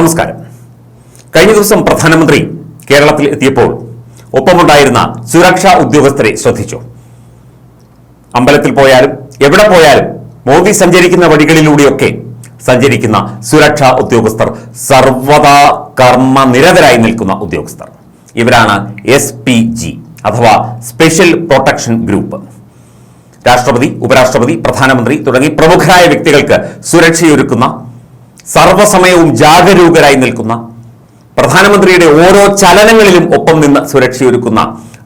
നമസ്കാരം. കഴിഞ്ഞ ദിവസം പ്രധാനമന്ത്രി കേരളത്തിൽ എത്തിയപ്പോൾ ഒപ്പമുണ്ടായിരുന്ന സുരക്ഷാ ഉദ്യോഗസ്ഥരെ ശ്രദ്ധിച്ചു. അമ്പലത്തിൽ പോയാലും എവിടെ പോയാലും മോദി സഞ്ചരിക്കുന്ന വഴികളിലൂടെയൊക്കെ സഞ്ചരിക്കുന്ന സുരക്ഷാ ഉദ്യോഗസ്ഥർ സർവതാ കർമ്മ നിരതരായി നിൽക്കുന്ന ഉദ്യോഗസ്ഥർ. ഇവരാണ് എസ് പി ജി അഥവാ സ്പെഷ്യൽ പ്രൊട്ടക്ഷൻ ഗ്രൂപ്പ് രാഷ്ട്രപതി ഉപരാഷ്ട്രപതി പ്രധാനമന്ത്രി തുടങ്ങി പ്രമുഖരായ വ്യക്തികൾക്ക് സുരക്ഷയൊരുക്കുന്ന സർവസമയവും ജാഗരൂകരായി നിൽക്കുന്ന പ്രധാനമന്ത്രിയുടെ ഓരോ ചലനങ്ങളിലും ഒപ്പം നിന്ന് സുരക്ഷയൊരുക്കുന്ന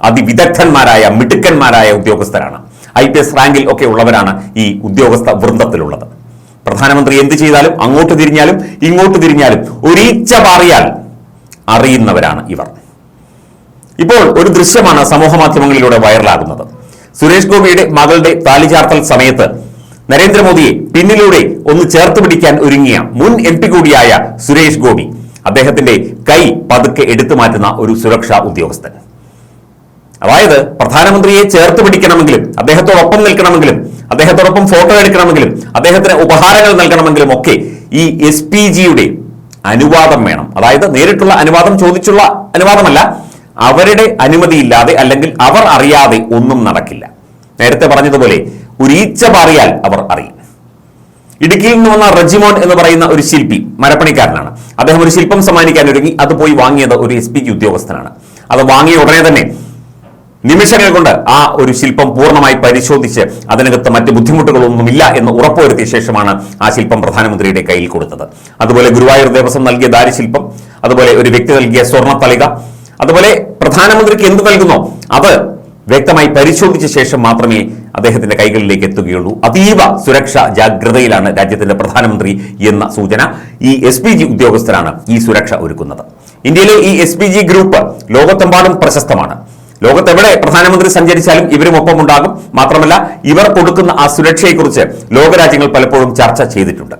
അതിവിദഗ്ധന്മാരായ മിടുക്കന്മാരായ ഉദ്യോഗസ്ഥരാണ്. ഐ പി എസ് റാങ്കിൽ ഒക്കെ ഉള്ളവരാണ് ഈ ഉദ്യോഗസ്ഥ വൃന്ദത്തിലുള്ളത്. പ്രധാനമന്ത്രി എന്ത് ചെയ്താലും അങ്ങോട്ട് തിരിഞ്ഞാലും ഇങ്ങോട്ട് തിരിഞ്ഞാലും ഒരീച്ച പാറിയാൽ അറിയുന്നവരാണ് ഇവർ. ഇപ്പോൾ ഒരു ദൃശ്യമാണ് സമൂഹ മാധ്യമങ്ങളിലൂടെ വൈറലാകുന്നത്. സുരേഷ് ഗോപിയുടെ മകളുടെ താലിചാർത്തൽ സമയത്ത് നരേന്ദ്രമോദിയെ പിന്നിലൂടെ ഒന്ന് ചേർത്ത് പിടിക്കാൻ ഒരുങ്ങിയ മുൻ എം പി കൂടിയായ സുരേഷ് ഗോപി അദ്ദേഹത്തിന്റെ കൈ പതുക്കെ എടുത്തു മാറ്റുന്ന ഒരു സുരക്ഷാ ഉദ്യോഗസ്ഥൻ. അതായത് പ്രധാനമന്ത്രിയെ ചേർത്ത് പിടിക്കണമെങ്കിലും അദ്ദേഹത്തോടൊപ്പം നിൽക്കണമെങ്കിലും അദ്ദേഹത്തോടൊപ്പം ഫോട്ടോ എടുക്കണമെങ്കിലും അദ്ദേഹത്തിന് ഉപഹാരങ്ങൾ നൽകണമെങ്കിലും ഒക്കെ ഈ എസ് പി ജിയുടെ അനുവാദം വേണം. അതായത് നേരിട്ടുള്ള അനുവാദം ചോദിച്ചുള്ള അനുവാദമല്ല അവരുടെ അനുമതിയില്ലാതെ അല്ലെങ്കിൽ അവർ അറിയാതെ ഒന്നും നടക്കില്ല. നേരത്തെ പറഞ്ഞതുപോലെ ഒരു ഈച്ച പാറിയാൽ അവർ അറിയും. ഇടുക്കിയിൽ നിന്ന് വന്ന റജിമോൻ എന്ന് പറയുന്ന ഒരു ശില്പി മരപ്പണിക്കാരനാണ്. അദ്ദേഹം ഒരു ശില്പം സമ്മാനിക്കാൻ ഒരുങ്ങി അത് പോയി വാങ്ങിയത് ഒരു എസ് പിക്ക് ഉദ്യോഗസ്ഥനാണ്. അത് വാങ്ങിയ ഉടനെ തന്നെ നിമിഷങ്ങൾ കൊണ്ട് ആ ഒരു ശില്പം പൂർണമായി പരിശോധിച്ച് അതിനകത്ത് മറ്റ് ബുദ്ധിമുട്ടുകളൊന്നുമില്ല എന്ന് ഉറപ്പുവരുത്തിയ ശേഷമാണ് ആ ശില്പം പ്രധാനമന്ത്രിയുടെ കയ്യിൽ കൊടുത്തത്. അതുപോലെ ഗുരുവായൂർ ദേവസ്വം നൽകിയ ദാരിശില്പം അതുപോലെ ഒരു വ്യക്തി നൽകിയ സ്വർണ തളിക അതുപോലെ പ്രധാനമന്ത്രിക്ക് എന്ത് നൽകുന്നോ അത് വ്യക്തമായി പരിശോധിച്ച ശേഷം മാത്രമേ അദ്ദേഹത്തിന്റെ കൈകളിലേക്ക് എത്തുകയുള്ളൂ. അതീവ സുരക്ഷാ ജാഗ്രതയിലാണ് രാജ്യത്തിന്റെ പ്രധാനമന്ത്രി എന്ന സൂചന ഈ എസ് പി ജി ഉദ്യോഗസ്ഥരാണ് ഈ സുരക്ഷ ഒരുക്കുന്നത്. ഇന്ത്യയിലെ ഈ എസ് പി ജി ഗ്രൂപ്പ് ലോകത്തെമ്പാടും പ്രശസ്തമാണ്. ലോകത്തെവിടെ പ്രധാനമന്ത്രി സഞ്ചരിച്ചാലും ഇവരും ഒപ്പമുണ്ടാകും മാത്രമല്ല ഇവർ കൊടുക്കുന്ന ആ സുരക്ഷയെക്കുറിച്ച് ലോകരാജ്യങ്ങൾ പലപ്പോഴും ചർച്ച ചെയ്തിട്ടുണ്ട്.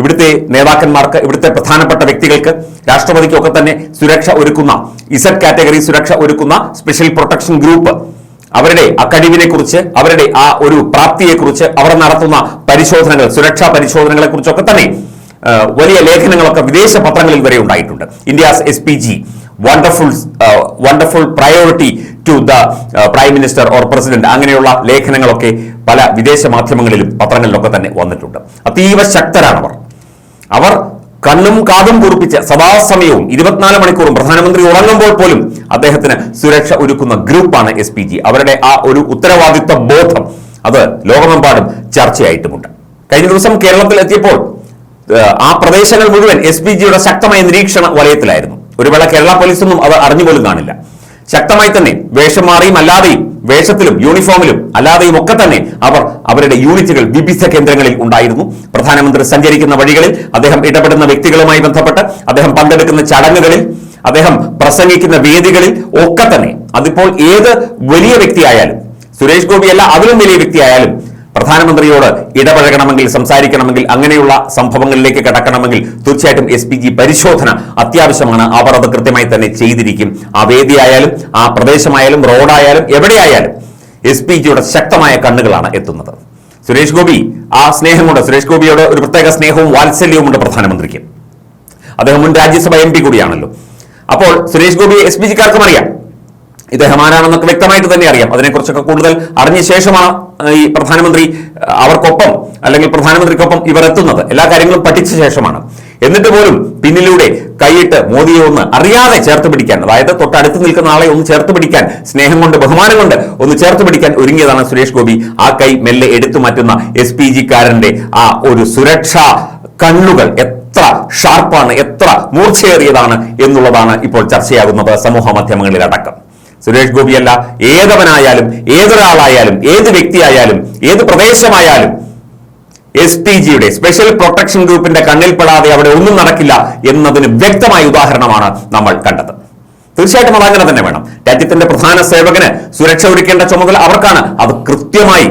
ഇവിടുത്തെ നേതാക്കന്മാർക്ക് ഇവിടുത്തെ പ്രധാനപ്പെട്ട വ്യക്തികൾക്ക് രാഷ്ട്രപതിക്കൊക്കെ തന്നെ സുരക്ഷ ഒരുക്കുന്ന ഇസഡ് കാറ്റഗറി സുരക്ഷ ഒരുക്കുന്ന സ്പെഷ്യൽ പ്രൊട്ടക്ഷൻ ഗ്രൂപ്പ് അവരുടെ ആ കഴിവിനെ കുറിച്ച് അവരുടെ ആ ഒരു പ്രാപ്തിയെക്കുറിച്ച് അവർ നടത്തുന്ന പരിശോധനകൾ സുരക്ഷാ പരിശോധനകളെ കുറിച്ചൊക്കെ തന്നെ വലിയ ലേഖനങ്ങളൊക്കെ വിദേശ പത്രങ്ങളിൽ വരെ ഉണ്ടായിട്ടുണ്ട്. India's S P G wonderful wonderful priority to the prime minister or president അങ്ങനെയുള്ള ലേഖനങ്ങളൊക്കെ പല വിദേശ മാധ്യമങ്ങളിലും പത്രങ്ങളിലൊക്കെ തന്നെ വന്നിട്ടുണ്ട്. അതീവ ശക്തരാണവർ. അവർ കണ്ണും കാതും കുറിപ്പിച്ച് സദാസമയവും ഇരുപത്തിനാല് മണിക്കൂറും പ്രധാനമന്ത്രി ഉറങ്ങുമ്പോൾ പോലും അദ്ദേഹത്തിന് സുരക്ഷ ഒരുക്കുന്ന ഗ്രൂപ്പാണ് എസ് പി ജി. അവരുടെ ആ ഒരു ഉത്തരവാദിത്വ ബോധം അത് ലോകമെമ്പാടും ചർച്ചയായിട്ടുമുണ്ട്. കഴിഞ്ഞ ദിവസം കേരളത്തിൽ എത്തിയപ്പോൾ ആ പ്രദേശങ്ങൾ മുഴുവൻ എസ് പി ജിയുടെ ശക്തമായ നിരീക്ഷണ വലയത്തിലായിരുന്നു. ഒരു വേള കേരള പോലീസൊന്നും അത് അറിഞ്ഞുപോലും കാണില്ല. ശക്തമായി തന്നെ വേഷം മാറിയും അല്ലാതെയും വേഷത്തിലും യൂണിഫോമിലും അല്ലാതെയും ഒക്കെ തന്നെ അവർ അവരുടെ യൂണിറ്റുകൾ വിവിധ കേന്ദ്രങ്ങളിൽ ഉണ്ടായിരുന്നു. പ്രധാനമന്ത്രി സഞ്ചരിക്കുന്ന വഴികളിൽ അദ്ദേഹം ഇടപെടുന്ന വ്യക്തികളുമായി ബന്ധപ്പെട്ട് അദ്ദേഹം പങ്കെടുക്കുന്ന ചടങ്ങുകളിൽ അദ്ദേഹം പ്രസംഗിക്കുന്ന വേദികളിൽ ഒക്കെ തന്നെ അതിപ്പോൾ ഏത് വലിയ വ്യക്തിയായാലും സുരേഷ് ഗോപിയല്ല അതിലും വലിയ വ്യക്തിയായാലും പ്രധാനമന്ത്രിയോട് ഇടപഴകണമെങ്കിൽ സംസാരിക്കണമെങ്കിൽ അങ്ങനെയുള്ള സംഭവങ്ങളിലേക്ക് കടക്കണമെങ്കിൽ തീർച്ചയായിട്ടും എസ് പി ജി പരിശോധന അത്യാവശ്യമാണ്. അവർ അത് കൃത്യമായി തന്നെ ചെയ്തിരിക്കും. ആ വേദിയായാലും ആ പ്രദേശമായാലും റോഡായാലും എവിടെയായാലും എസ് പി ജിയുടെ ശക്തമായ കണ്ണുകളാണ് എത്തുന്നത്. സുരേഷ് ഗോപി ആ സ്നേഹമുണ്ട്. സുരേഷ് ഗോപിയോട് ഒരു പ്രത്യേക സ്നേഹവും വാത്സല്യവും ഉണ്ട് പ്രധാനമന്ത്രിക്ക്. അദ്ദേഹം മുൻ രാജ്യസഭ എം പി കൂടിയാണല്ലോ. അപ്പോൾ സുരേഷ് ഗോപി എസ് പി ജിക്കാർക്കും അറിയാം. ഇദ്ദേഹം ആരാണെന്നൊക്കെ വ്യക്തമായിട്ട് തന്നെ അറിയാം. അതിനെക്കുറിച്ചൊക്കെ കൂടുതൽ അറിഞ്ഞ ശേഷമാണ് ഈ പ്രധാനമന്ത്രി അവർക്കൊപ്പം അല്ലെങ്കിൽ പ്രധാനമന്ത്രിക്കൊപ്പം ഇവർ എത്തുന്നത്. എല്ലാ കാര്യങ്ങളും പഠിച്ച ശേഷമാണ്. എന്നിട്ട് പോലും പിന്നിലൂടെ കൈയിട്ട് മോദിയെ ഒന്ന് അറിയാതെ ചേർത്ത് പിടിക്കാൻ അതായത് തൊട്ടടുത്ത് നിൽക്കുന്ന ആളെ ഒന്ന് ചേർത്ത് പിടിക്കാൻ സ്നേഹം കൊണ്ട് ബഹുമാനം കൊണ്ട് ഒന്ന് ചേർത്ത് പിടിക്കാൻ ഒരുങ്ങിയതാണ് സുരേഷ് ഗോപി. ആ കൈ മെല്ലെ എടുത്തു മാറ്റുന്ന എസ് പി ജിക്കാരന്റെ ആ ഒരു സുരക്ഷാ കണ്ണുകൾ എത്ര ഷാർപ്പാണ് എത്ര മൂർച്ചയേറിയതാണ് എന്നുള്ളതാണ് ഇപ്പോൾ ചർച്ചയാകുന്നത് സമൂഹ മാധ്യമങ്ങളിൽ അടക്കം സുരേഷ് ഗോപിയല്ല. ഏതവനായാലും ഏതൊരാളായാലും ഏത് വ്യക്തിയായാലും ഏത് പ്രദേശമായാലും എസ് ടി ജിയുടെ സ്പെഷ്യൽ പ്രൊട്ടക്ഷൻ ഗ്രൂപ്പിന്റെ കണ്ണിൽപ്പെടാതെ അവിടെ ഒന്നും നടക്കില്ല എന്നതിന് വ്യക്തമായ ഉദാഹരണമാണ് നമ്മൾ കണ്ടത്. തീർച്ചയായിട്ടും അത് അങ്ങനെ തന്നെ വേണം. രാജ്യത്തിന്റെ പ്രധാന സേവകന് സുരക്ഷ ഒരുക്കേണ്ട ചുമതല അവർക്കാണ്. അത് കൃത്യമായി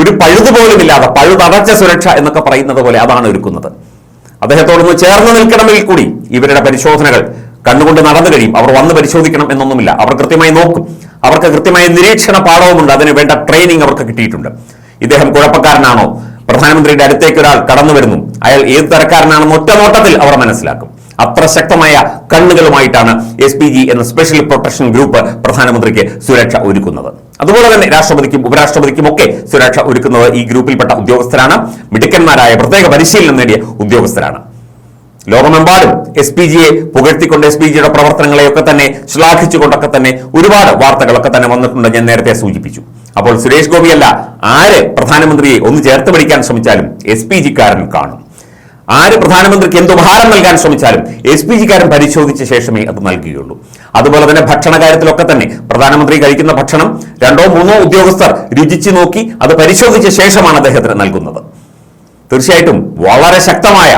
ഒരു പഴുതുപോലുമില്ലാതെ പഴുതടച്ച സുരക്ഷ എന്നൊക്കെ പറയുന്നത് പോലെ അതാണ് ഒരുക്കുന്നത്. അദ്ദേഹത്തോടൊന്ന് ചേർന്ന് നിൽക്കണമെങ്കിൽ കൂടി ഇവരുടെ പരിശോധനകൾ കണ്ണുകൊണ്ട് നടന്നു കഴിയും. അവർ വന്ന് പരിശോധിക്കണം എന്നൊന്നുമില്ല. അവർ കൃത്യമായി നോക്കും. അവർക്ക് കൃത്യമായ നിരീക്ഷണ പാഠവുമുണ്ട്. അതിന് വേണ്ട ട്രെയിനിങ് അവർക്ക് കിട്ടിയിട്ടുണ്ട്. ഇദ്ദേഹം കുഴപ്പക്കാരനാണോ? പ്രധാനമന്ത്രിയുടെ അടുത്തേക്ക് ഒരാൾ കടന്നു വരുന്നു. അയാൾ ഏത് തരക്കാരനാണെന്ന് ഒറ്റ നോട്ടത്തിൽ അവർ മനസ്സിലാക്കും. അത്ര ശക്തമായ കണ്ണുകളുമായിട്ടാണ് എസ് പി ജി എന്ന സ്പെഷ്യൽ പ്രൊട്ടക്ഷൻ ഗ്രൂപ്പ് പ്രധാനമന്ത്രിക്ക് സുരക്ഷ ഒരുക്കുന്നത്. അതുപോലെ തന്നെ രാഷ്ട്രപതിക്കും ഉപരാഷ്ട്രപതിക്കും ഒക്കെ സുരക്ഷ ഒരുക്കുന്നത് ഈ ഗ്രൂപ്പിൽപ്പെട്ട ഉദ്യോഗസ്ഥരാണ്. മിടുക്കന്മാരായ പ്രത്യേക പരിശീലനം നേടിയ ഉദ്യോഗസ്ഥരാണ്. ലോകമെമ്പാടും എസ് പി ജിയെ പുകഴ്ത്തിക്കൊണ്ട് എസ് പി ജിയുടെ പ്രവർത്തനങ്ങളെയൊക്കെ തന്നെ ശ്ലാഘിച്ചുകൊണ്ടൊക്കെ തന്നെ ഒരുപാട് വാർത്തകളൊക്കെ തന്നെ വന്നിട്ടുണ്ട് ഞാൻ നേരത്തെ സൂചിപ്പിച്ചു. അപ്പോൾ സുരേഷ് ഗോപിയല്ല ആര് പ്രധാനമന്ത്രിയെ ഒന്ന് ചേർത്ത് പിടിക്കാൻ ശ്രമിച്ചാലും എസ് പി ജിക്കാരൻ കാണും. ആര് പ്രധാനമന്ത്രിക്ക് എന്ത് ഉപഹാരം നൽകാൻ ശ്രമിച്ചാലും എസ് പി ജിക്കാരൻ പരിശോധിച്ച ശേഷമേ അത് നൽകുകയുള്ളൂ. അതുപോലെ തന്നെ ഭക്ഷണ കാര്യത്തിലൊക്കെ തന്നെ പ്രധാനമന്ത്രി കഴിക്കുന്ന ഭക്ഷണം രണ്ടോ മൂന്നോ ഉദ്യോഗസ്ഥർ രുചിച്ചു നോക്കി അത് പരിശോധിച്ച ശേഷമാണ് അദ്ദേഹത്തിന് നൽകുന്നത്. തീർച്ചയായിട്ടും വളരെ ശക്തമായ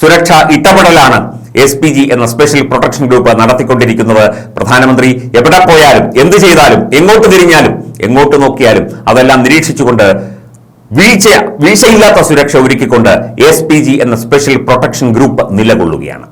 സുരക്ഷാ ഇടപെടലാണ്. എസ് പി ജി എന്ന സ്പെഷ്യൽ പ്രൊട്ടക്ഷൻ ഗ്രൂപ്പ് നടത്തിക്കൊണ്ടിരിക്കുന്നത്. പ്രധാനമന്ത്രി എവിടെ പോയാലും എന്ത് ചെയ്താലും എങ്ങോട്ട് തിരിഞ്ഞാലും എങ്ങോട്ട് നോക്കിയാലും അതെല്ലാം നിരീക്ഷിച്ചുകൊണ്ട് വീഴ്ച വീഴ്ചയില്ലാത്ത സുരക്ഷ ഒരുക്കിക്കൊണ്ട് എസ് എന്ന സ്പെഷ്യൽ പ്രൊട്ടക്ഷൻ ഗ്രൂപ്പ് നിലകൊള്ളുകയാണ്.